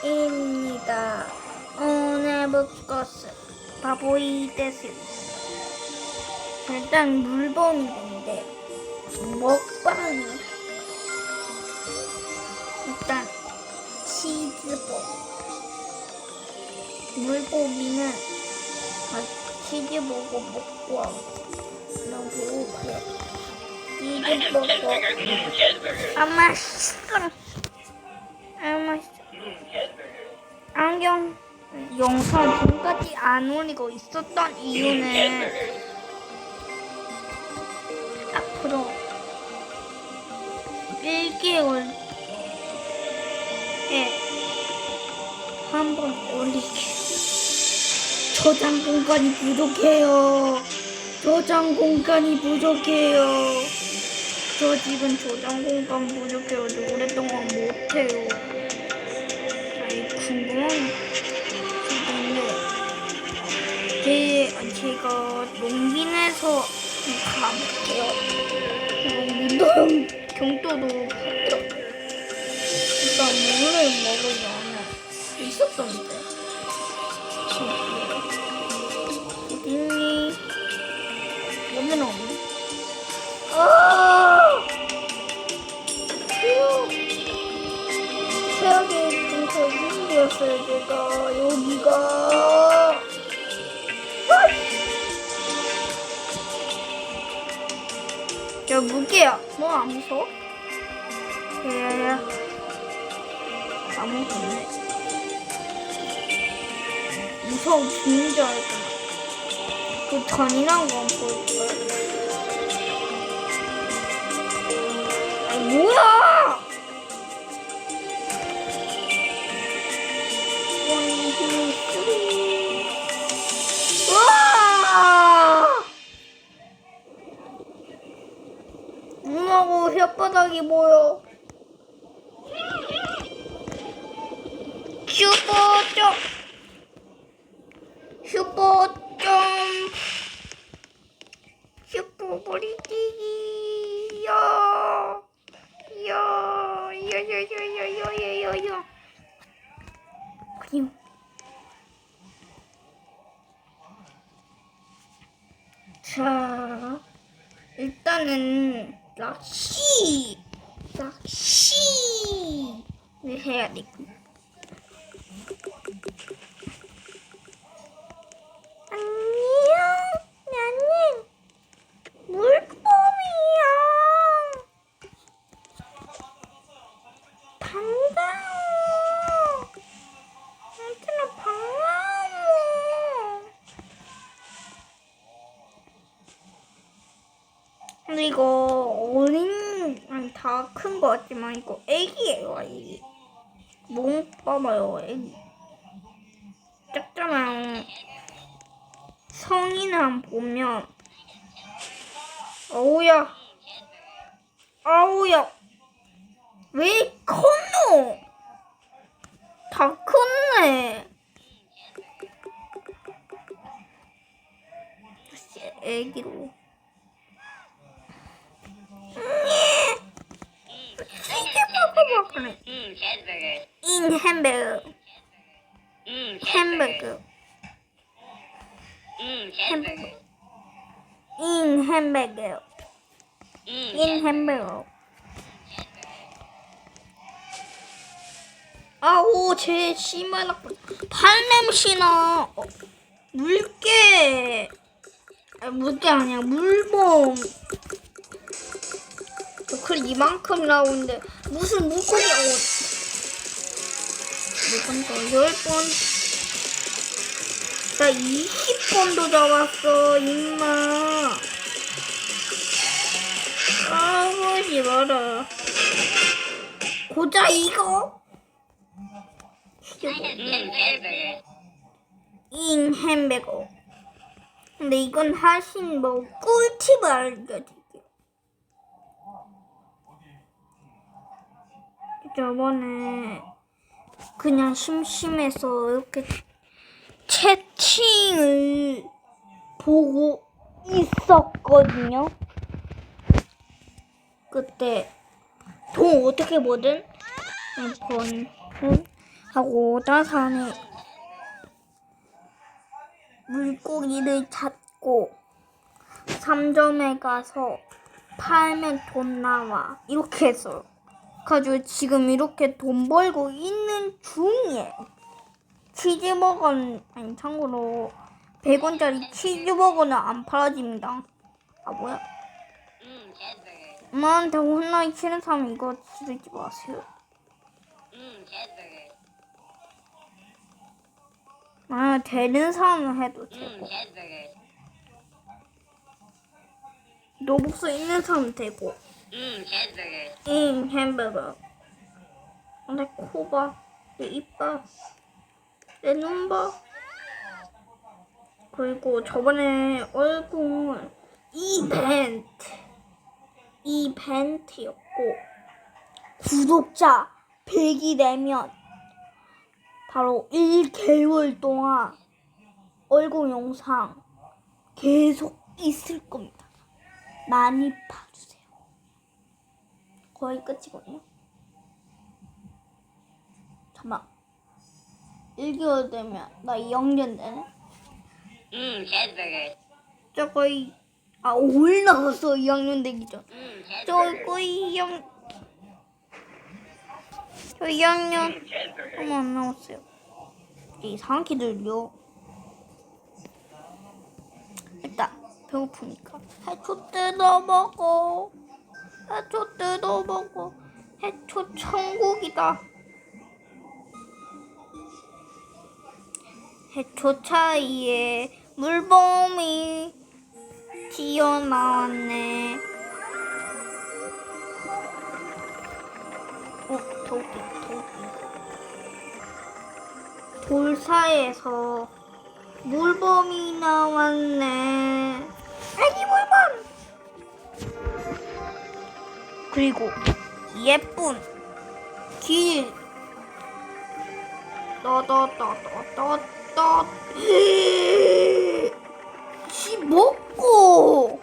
오타스타입니다. 오늘 볼 것은 바보이 데스. 일단 물범인데 먹방이 일단 치즈볼. 물고기는 아, 치즈 보고 먹고 하고 그리고 그래. 치즈 보고 아 맛있어. 안경 영상 지금까지 안 올리고 있었던 이유는 앞으로 1개월에 한 번 올릴게요. 저장 공간이 부족해요. 저장 공간이 부족해요. 저 지금 저장 공간 부족해가지고 오랫동안 못해요. 제 제가 농빈에서 가볼게요. 농빈도 경도도 갔다. 일단 뭐를 먹으려면 있었던데. 어딨니? 여기는 없네. 아! 휴. 최악의 근처 이름이었어요, 제가. 여기가. 야, 무게야. 너안 무서워? 야야야. 아무것도 없네. 무서워 죽는 줄 알았잖아. 그 잔인한 건 보일걸? 아니, 뭐야! 一波哟、 낚시를 해야 돼. 안녕, 나는 물범이야. 반가워. 얘들아 반가워. 근데 이거 어린 아니 다 큰 거 같지만 이거 애기예요 애기. 몸 봐봐요. 작잖아요. 성인한 보면 어우야 아우야 왜 컸노? 다 컸네. 애기로. 세게 먹어봐 그래. Mmm, cheeseburger. 인 햄버거. Mmm, 햄버거. Mmm, cheeseburger. 인 햄버거. Mmm, 인 햄버거. 아우 제 씨발락 발냄새나. 어, 물개. 아, 물개 아니야 물범. 그 이만큼 나오는데 무슨 물고기야? 어. 몇번 더? 열 번. 나 20번도 잡았어, 임마. 아, 보지 마라. 고자 이거? 인 햄버거. 근데 이건 하신 뭐 꿀팁을 알려드릴게요. 저번에 그냥 심심해서 이렇게 채팅을 보고 있었거든요. 그때 돈 어떻게 뭐든 번 하고 안에 물고기를 잡고 3점에 가서 팔면 돈 나와 이렇게 했어요. 가지고 지금 이렇게 돈 벌고 있는 중이에요. 치즈버거는 아니 참고로 100원짜리 치즈버거는 안 팔아집니다. 아 뭐야? 엄마한테 혼나기 싫은 사람 이거 지르지 마세요. 아 되는 사람은 해도 음, 되고. 노복수 있는 사람 되고 음, 햄버거. 응 햄버거 내 코 봐, 내 입 봐, 내 눈 봐. 그리고 저번에 얼굴 이벤트 이벤트였고 구독자 100이 되면 바로 1개월 동안 얼굴 영상 계속 있을 겁니다. 많이 봐주세요. 거의 끝이거든요. 잠깐. 1개월 되면 나 2학년 되네. 음, 햄버거. 저 거의 아 5일 남았어 2학년 되기 전. 음, 저. 거의 2학 저 2학년 음, 햄버거. 얼마 안 남았어요. 이상하게 들려. 일단 배고프니까 해초 뜯어 먹어. 해초 뜯어 먹어. 해초 천국이다. 해초 차이에 물범이 튀어나왔네. 어, 도끼, 도끼. 돌 사이에서 물범이 나왔네. 아기 물범! 그리고 예쁜 길. 떠떠떠떠떠떠. 씨 먹고.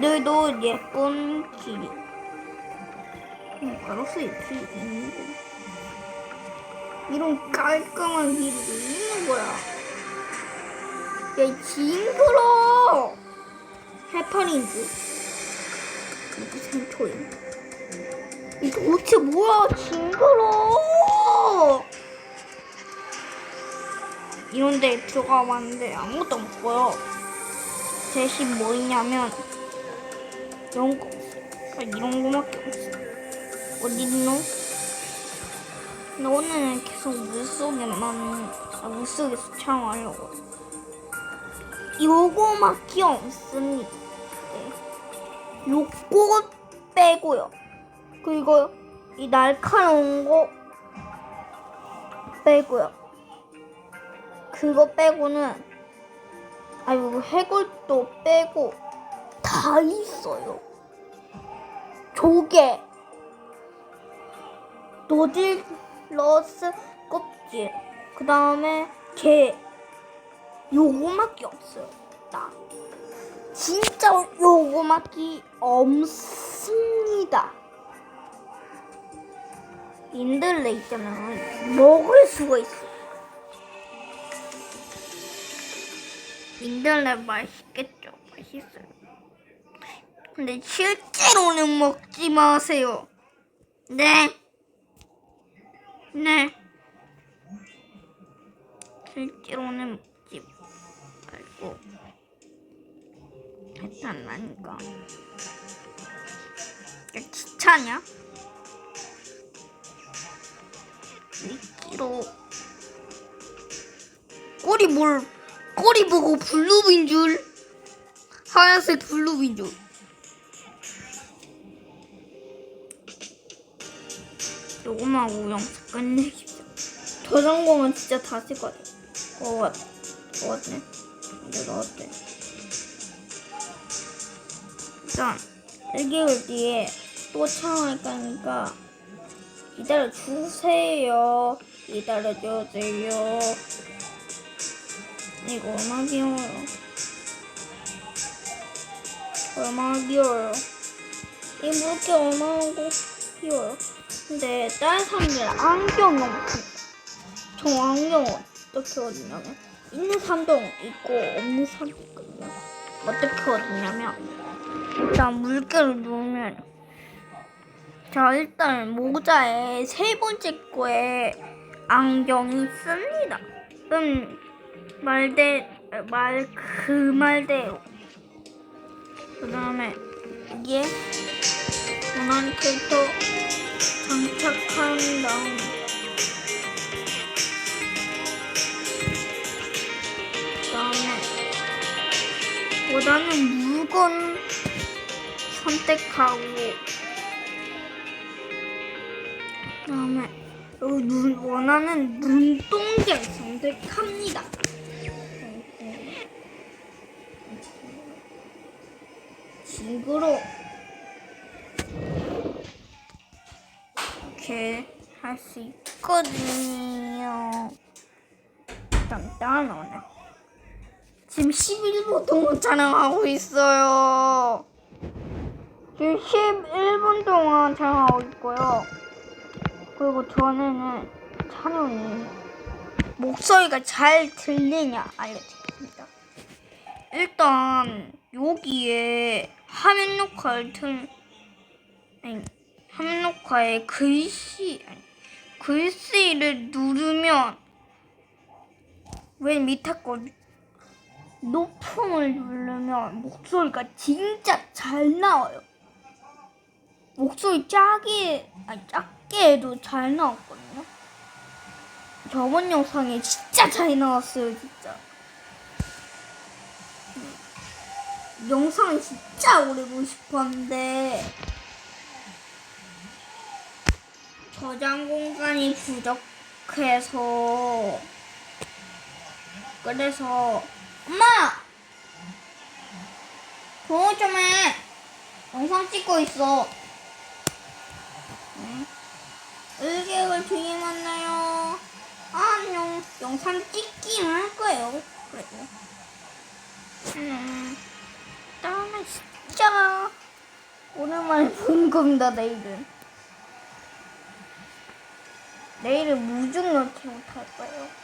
너도 예쁜 길이. 음, 바로스 이렇게 있는 거. 이런 깔끔한 길이 있는 거야. 야, 이 징그러! 해파린즈. 그리고 생초인. 이 도대체 뭐야, 징그러! 이런 데 들어가 봤는데 아무것도 못 보여. 대신 뭐 있냐면, 이런 거. 아, 이런 거밖에 없어. 어디 있노? 너는 계속 물속에만 아, 물속에서 촬영하려고 요거밖에 없습니다 네. 요거 빼고요. 그리고 이 날카로운 거 빼고요. 그거 빼고는 아이고 해골도 빼고 다 있어요. 조개 노딜러스 껍질 그 다음에 게. 요거밖에 없어요 나 진짜 요거밖에 없습니다. 인들레 있잖아요 먹을 수가 있어 인들레 맛있겠죠? 맛있어요. 근데 실제로는 먹지 마세요. 네. 네. 실제로는 일단 나니까. 야, 귀찮냐? 미끼로 꼬리 뭘 꼬리 보고 블루빈 줄 하얀색 블루빈 줄 요거만 영상 끝내십시오. 저장고만 진짜 다 쓸 거야. 어, 왔, 어, 왔네. 이제 넣었대. 일단, 1개월 뒤에 또 촬영할 거니까 기다려 주세요. 기다려 주세요. 이거 얼마나 귀여워요. 얼마나 귀여워요. 이 물개 얼마나 귀여워요. 근데 다른 사람들 안경 너무. 저 안경 어떻게 얻냐면 있는 사람도 있고 없는 사람도 있거든요. 어떻게 얻냐면 일단 물개를 누르면 자 일단 모자에 세 번째 거에 안경이 씁니다. 음 말대 말 그 말대로. 그 다음에 이게 원하는 캐릭터 장착한 다음 원하는 물건 선택하고 그다음에 여기 눈 원하는 눈동자 선택합니다. 징그러. 이렇게 할 수 있거든요. 딴딴하네. 지금 11분 동안 촬영하고 있어요. 지금 11분 동안 촬영하고 있고요. 그리고 전에는 촬영이 목소리가 잘 들리냐 알려드리겠습니다. 일단 여기에 화면 녹화를 틀 아니 화면 녹화에 글씨 아니 글씨를 누르면 왼 밑에 거 높음을 누르면 목소리가 진짜 잘 나와요. 목소리 작게 아니 작게 해도 잘 나왔거든요. 저번 영상에 진짜 잘 나왔어요, 진짜. 영상을 진짜 오래 보고 싶었는데 저장 공간이 부족해서 그래서 엄마! 동호 좀해. 영상 찍고 있어. 응? 1개월 뒤에 만나요? 안녕 영상 찍기만 할 거예요. 그래도. 음 다음에 진짜 오랜만에 본 겁니다 내일은. 내일은 무중력해 못할 거예요